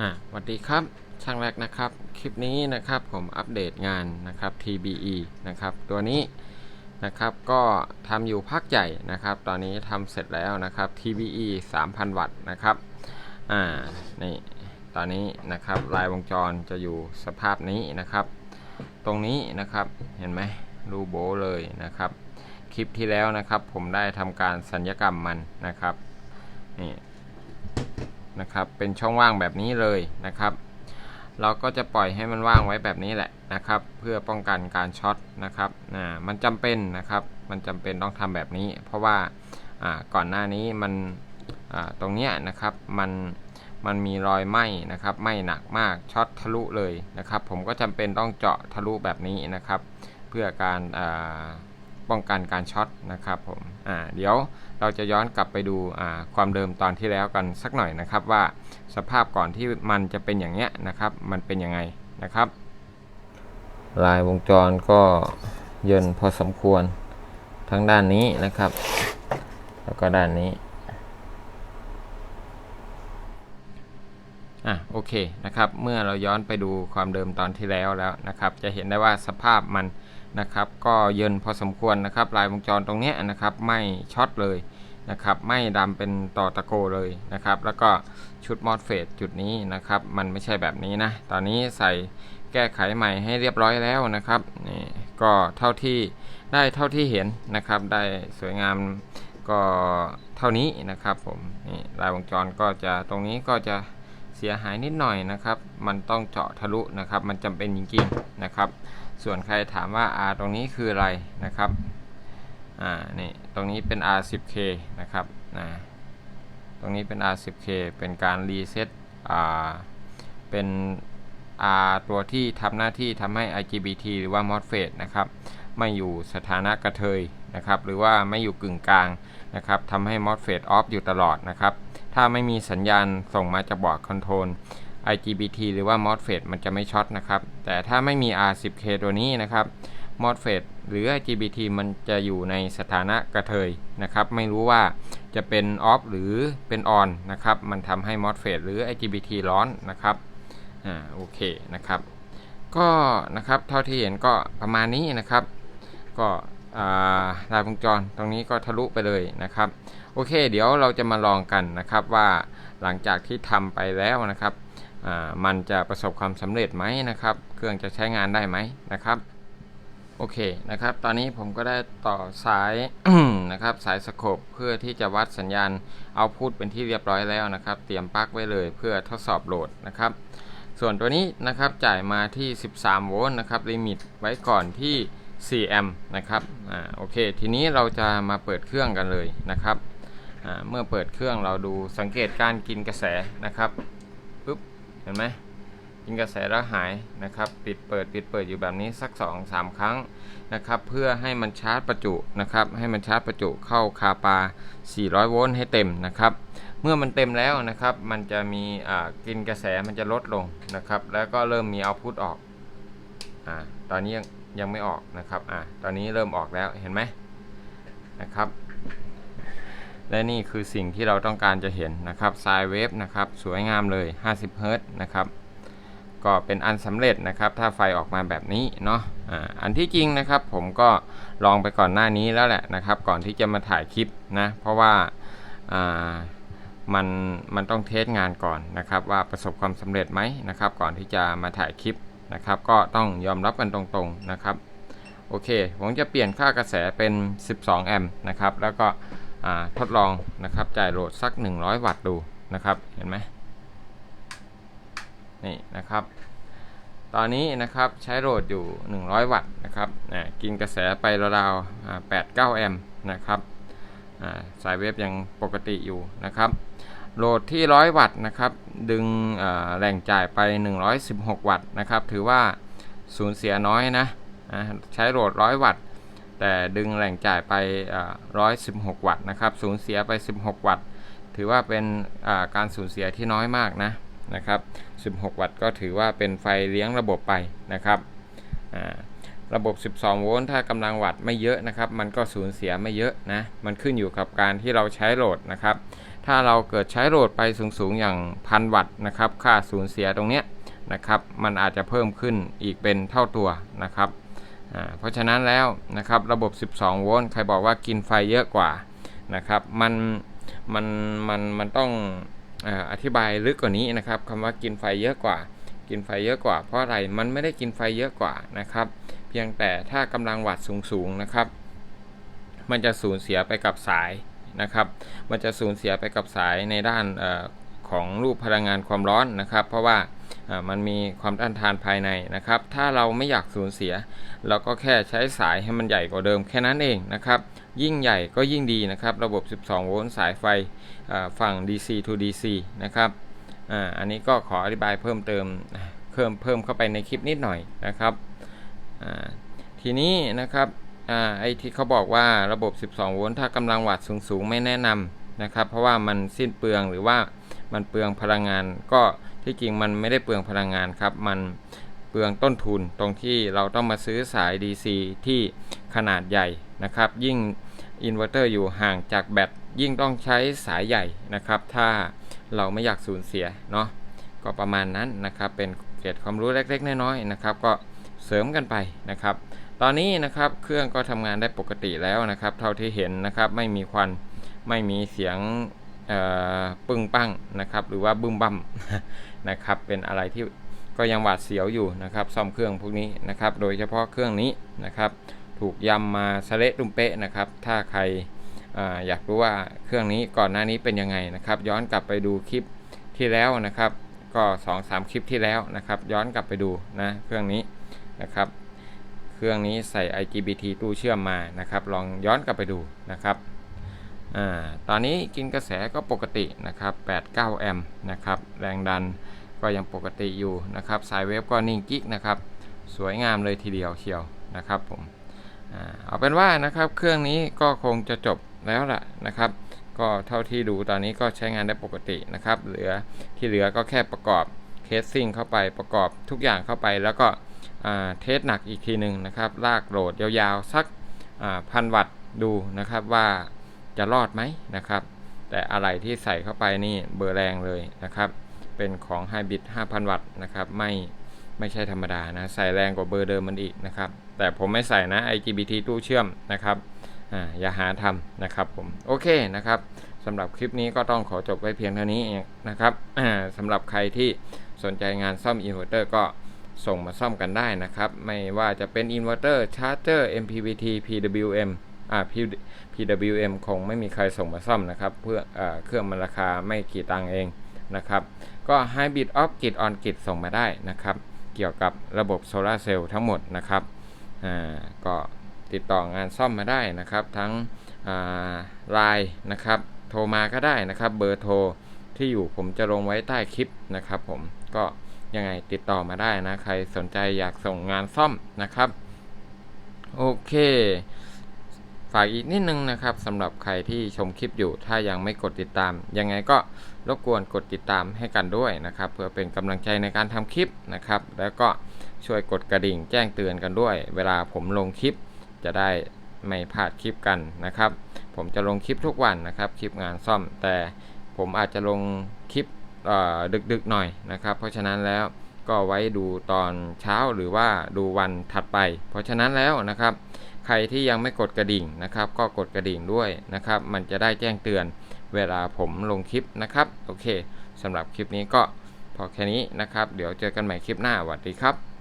อ่าสวัสดีครับ ช่างแรกนะครับ คลิปนี้นะครับผมอัปเดตงานนะครับ TBE นะครับ ตัวนี้นะครับก็ทำอยู่พักใหญ่นะครับ ตอนนี้ทำเสร็จแล้วนะครับ TBE 3,000 วัตต์นะครับ อ่า นี่ ตอนนี้นะครับลายวงจรจะอยู่สภาพนี้นะครับ ตรงนี้นะครับ เห็นไหมรูโบเลยนะครับ คลิปที่แล้วนะครับ ผมได้ทำการสัญญกรรมมันนะครับ นี่ นะครับเป็นช่องว่างแบบนี้เลยนะครับ เราก็จะปล่อยให้มันว่างไว้แบบนี้แหละนะครับ เพื่อป้องกันการช็อตนะครับอ่ามันจำเป็นนะครับ มันจำเป็นต้องทำแบบนี้ เพราะว่าอ่าก่อนหน้านี้มันอ่าตรงเนี้ยนะครับมันมันมีรอยไหม้นะครับไหม้หนักมากช็อตทะลุเลยนะครับ ผมก็จำเป็นต้องเจาะทะลุแบบนี้นะครับ เพื่อการอ่า ป้องกันการช็อตนะครับผมอ่าเดี๋ยวเราจะย้อนกลับไปดูความเดิมตอนที่แล้วกันสักหน่อยนะครับ ว่าสภาพก่อนที่มันจะเป็นอย่างเนี้ยนะครับ มันเป็นยังไงนะครับ ลายวงจรก็เยินพอสมควรทั้งด้านนี้นะครับ แล้วก็ด้านนี้อะโอเคนะครับ เมื่อเราย้อนไปดูความเดิมตอนที่แล้วแล้วนะครับ จะเห็นได้ว่าสภาพมัน นะครับก็เยินพอสมควรนะครับลายวงจรตรงนี้นะครับไม่ช็อตเลยนะครับไม่ดำเป็นต่อตะโกเลยนะครับแล้วก็ชุดมอสเฟตจุดนี้นะครับมันไม่ใช่แบบนี้นะตอนนี้ใส่แก้ไขใหม่ให้เรียบร้อยแล้วนะครับนี่ก็เท่าที่ได้เท่าที่เห็นนะครับได้สวยงามก็เท่านี้นะครับผมนี่ลายวงจรก็จะตรงนี้ก็จะเสียหายนิดหน่อยนะครับ มันต้องเจาะทะลุนะครับ มันจำเป็นจริงๆนะครับ ส่วนใครถามว่า R ตรงนี้คืออะไรนะครับอ่านี่ตรงนี้เป็น R10K นะครับนะตรงนี้เป็น R10K เป็นการรีเซ็ตอ่าเป็น R ตัวที่ทำหน้าที่ทำให้ IGBT หรือว่า MOSFET นะครับไม่อยู่สถานะกระเทยนะครับหรือว่าไม่อยู่กึ่งกลางนะครับทำให้ MOSFET off อยู่ตลอดนะครับถ้าไม่มีสัญญาณส่งมาจากบอร์ดคอนโทรล IGBT หรือว่า MOSFET มันจะไม่ช็อตนะครับ แต่ถ้าไม่มี R10K ตัวนี้นะครับ MOSFET หรือ IGBT มันจะอยู่ในสถานะกระเทยนะครับ ไม่รู้ว่าจะเป็น off หรือเป็น on นะครับ มันทำให้ MOSFET หรือ IGBT ร้อนนะครับ อ่า โอเคนะครับ ก็นะครับ เท่าที่เห็นก็ประมาณนี้นะครับ ก็ลายวงจรตรงนี้ก็ทะลุไปเลยนะครับ โอเค เดี๋ยวเราจะมาลองกันนะครับว่าหลังจากที่ทำไปแล้วนะครับ มันจะประสบความสำเร็จไหมนะครับ เครื่องจะใช้งานได้ไหมนะครับ โอเคนะครับ ตอนนี้ผมก็ได้ต่อสายนะครับสายสโคปเพื่อที่จะวัดสัญญาณเอาพุทเป็นที่เรียบร้อยแล้วนะครับ เตรียมปลั๊กไว้เลยเพื่อทดสอบโหลดนะครับ ส่วนตัวนี้นะครับจ่ายมาที่ 13 โวลต์นะครับลิมิตไว้ก่อนที่ 4 แอมป์นะครับอ่าโอเค ทีนี้เราจะมาเปิดเครื่องกันเลยนะครับอ่าเมื่อเปิดเครื่องเราดูสังเกตการกินกระแสนะครับ เห็นไหมกินกระแสแล้วหายนะครับ ปิดเปิดปิดเปิดอยู่แบบนี้สัก 2-3 ครั้งนะครับ เพื่อให้มันชาร์จประจุนะครับ ให้มันชาร์จประจุเข้าคาปา 400 โวลต์ให้เต็มนะครับ เมื่อมันเต็มแล้วนะครับ มันจะมีกินกระแสมันจะลดลงนะครับ แล้วก็เริ่มมีเอาพุตออกอ่าตอนนี้ยังยังไม่ออกนะครับอ่าตอนนี้เริ่มออกแล้วเห็นไหมนะครับ และนี่คือสิ่งที่เราต้องการจะเห็นนะครับไซเวฟนะครับสวยงามเลย 50 เฮิรตซ์นะครับก็เป็นอันสำเร็จนะครับ ถ้าไฟออกมาแบบนี้เนาะอันที่จริงนะครับ ผมก็ลองไปก่อนหน้านี้แล้วแหละนะครับ ก่อนที่จะมาถ่ายคลิปนะเพราะว่าอ่ามันมันต้องเทสงานก่อนนะครับ ว่าประสบความสำเร็จไหมนะครับ ก่อนที่จะมาถ่ายคลิปนะครับ ก็ต้องยอมรับกันตรงๆนะครับ โอเค ผมจะเปลี่ยนค่ากระแสเป็น 12 แอมป์นะครับ แล้วก็ ทดลองนะครับจ่ายโหลดสัก 100 วัตต์ดูนะครับเห็นไหมนี่นะครับ ตอนนี้นะครับใช้โหลดอยู่ 100 วัตต์นะครับกินกระแสไปราวๆ8-9 แอมป์นะครับสายเวฟยังปกติอยู่นะครับโหลดที่ 100 วัตต์นะครับดึงแหล่งจ่ายไป 116 วัตต์นะครับถือว่าสูญเสียน้อยนะใช้โหลด 100 วัตต์ แต่ดึงแหล่งจ่ายไป 116 วัตต์นะครับ สูญเสียไป 16 วัตต์ ถือว่าเป็นการสูญเสียที่น้อยมากนะนะครับ 16 วัตต์ก็ถือว่าเป็นไฟเลี้ยงระบบไปนะครับ ระบบ 12 โวลต์ ถ้ากำลังวัตต์ไม่เยอะนะครับ มันก็สูญเสียไม่เยอะนะ มันขึ้นอยู่กับการที่เราใช้โหลดนะครับ ถ้าเราเกิดใช้โหลดไปสูงๆ อย่างพันวัตต์นะครับ ค่าสูญเสียตรงเนี้ยนะครับ มันอาจจะเพิ่มขึ้นอีกเป็นเท่าตัวนะครับ เพราะฉะนั้นแล้วนะครับระบบ 12 โวลต์ใครบอกว่ากินไฟเยอะกว่านะครับมันมันมันมันต้องออธิบายลึกกว่านี้นะครับคำว่ากินไฟเยอะกว่า กินไฟเยอะกว่า เพราะอะไรมันไม่ได้กินไฟเยอะกว่านะครับ เพียงแต่ถ้ากำลังวัตต์สูงๆนะครับ มันจะสูญเสียไปกับสายนะครับ มันจะสูญเสียไปกับสายในด้านเออ ของรูปพลังงานความร้อนนะครับ เพราะว่ามันมีความต้านทานภายในนะครับ ถ้าเราไม่อยากสูญเสีย เราก็แค่ใช้สายให้มันใหญ่กว่าเดิมแค่นั้นเองนะครับ ยิ่งใหญ่ก็ยิ่งดีนะครับ ระบบ 12 โวลต์สายไฟเอ่อฝั่ง DC to DC นะครับอ,อันนี้ก็ขออธิบายเพิ่มเติมเพิ่มเพิ่มเข้าไปในคลิปนิดหน่อยนะครับทีนี้นะครับอไอที่เขาบอกว่าระบบ 12 โวลต์ถ้ากำลังวัตต์สูงๆ ไม่แนะนำนะครับ เพราะว่ามันสิ้นเปลืองหรือว่า มันเปลืองพลังงาน ก็ที่จริงมันไม่ได้เปลืองพลังงานครับ มันเปลืองต้นทุนตรงที่เราต้องมาซื้อสาย DC ที่ขนาดใหญ่นะครับ ยิ่งอินเวอร์เตอร์อยู่ห่างจากแบตยิ่งต้องใช้สายใหญ่นะครับ ถ้าเราไม่อยากสูญเสียเนาะก็ประมาณนั้นนะครับ เป็นเกร็ดความรู้เล็กๆน้อยๆนะครับ ก็เสริมกันไปนะครับ ตอนนี้นะครับเครื่องก็ทำงานได้ปกติแล้วนะครับ เท่าที่เห็นนะครับ ไม่มีควันไม่มีเสียง ปึ้งปั้งนะครับ หรือว่าบึ้มบั่มนะครับ เป็นอะไรที่ก็ยังหวาดเสียวอยู่นะครับซ่อมเครื่องพวกนี้นะครับ โดยเฉพาะเครื่องนี้นะครับ ถูกยำมาสะเละตุ้มเป๊ะนะครับ ถ้าใครออยากรู้ว่าเครื่องนี้ก่อนหน้านี้เป็นยังไงนะครับ ย้อนกลับไปดูคลิปที่แล้วนะครับ ก็ 2-3 คลิปที่แล้วนะครับ ย้อนกลับไปดูนะเครื่องนี้นะครับ เครื่องนี้ใส่ IGBT ตู้เชื่อมมานะครับ ลองย้อนกลับไปดูนะครับ อ่าตอนนี้กินกระแสก็ปกตินะครับ8-9 แอมป์นะครับ แรงดันก็ยังปกติอยู่นะครับ สายเวฟก็นิ่งกิ๊กนะครับ สวยงามเลยทีเดียวเชียวนะครับผมเอาเป็นว่านะครับเครื่องนี้ก็คงจะจบแล้วล่ะนะครับ ก็เท่าที่ดูตอนนี้ก็ใช้งานได้ปกตินะครับ เหลือที่เหลือก็แค่ประกอบเคสซิ่งเข้าไปประกอบทุกอย่างเข้าไป แล้วก็เทสหนักอีกทีหนึ่งนะครับ ลากโหลดยาวๆ สักพันวัตต์ดูนะครับว่า จะรอดไหมนะครับ แต่อะไรที่ใส่เข้าไปนี่เบอร์แรงเลยนะครับ เป็นของไฮบริด5,000 วัตต์นะครับไม่ไม่ใช่ธรรมดานะ ใส่แรงกว่าเบอร์เดิมมันอีกนะครับ แต่ผมไม่ใส่นะ IGBT ตู้เชื่อมนะครับอ่าอย่าหาทำนะครับผม โอเคนะครับสำหรับคลิปนี้ก็ต้องขอจบไว้เพียงเท่านี้นะครับสำหรับใครที่สนใจงานซ่อมอินเวอร์เตอร์ก็ส่งมาซ่อมกันได้นะครับ ไม่ว่าจะเป็นอินเวอร์เตอร์ชาร์จเจอร์ MPPT PWM อ่า PWM คงไม่มีใครส่งมาซ่อมนะครับ เพื่ออเครื่องมันราคาไม่กี่ตังเองนะครับ ก็ Hybrid Off Grid On Grid ส่งมาได้นะครับ เกี่ยวกับระบบโซลาร์เซลล์ทั้งหมดนะครับอ่าก็ติดต่องานซ่อมมาได้นะครับ ทั้งไลน์นะครับ โทรมาก็ได้นะครับ เบอร์โทรที่อยู่ผมจะลงไว้ใต้คลิปนะครับ ผมก็ยังไงติดต่อมาได้นะ ใครสนใจอยากส่งงานซ่อมนะครับ โอเค ฝากอีกนิดนึงนะครับสำหรับใครที่ชมคลิปอยู่ ถ้ายังไม่กดติดตาม ยังไงก็รบกวนกดติดตามให้กันด้วยนะครับ เพื่อเป็นกำลังใจในการทำคลิปนะครับ แล้วก็ช่วยกดกระดิ่งแจ้งเตือนกันด้วย เวลาผมลงคลิปจะได้ไม่พลาดคลิปกันนะครับ ผมจะลงคลิปทุกวันนะครับ คลิปงานซ่อม แต่ผมอาจจะลงคลิปดึกๆหน่อยนะครับ เพราะฉะนั้นแล้ว ก็ไว้ดูตอนเช้าหรือว่าดูวันถัดไป เพราะฉะนั้นแล้วนะครับ ใครที่ยังไม่กดกระดิ่งนะครับ ก็กดกระดิ่งด้วยนะครับ มันจะได้แจ้งเตือนเวลาผมลงคลิปนะครับ โอเคสำหรับคลิปนี้ก็พอแค่นี้นะครับ เดี๋ยวเจอกันใหม่คลิปหน้าสวัสดีครับ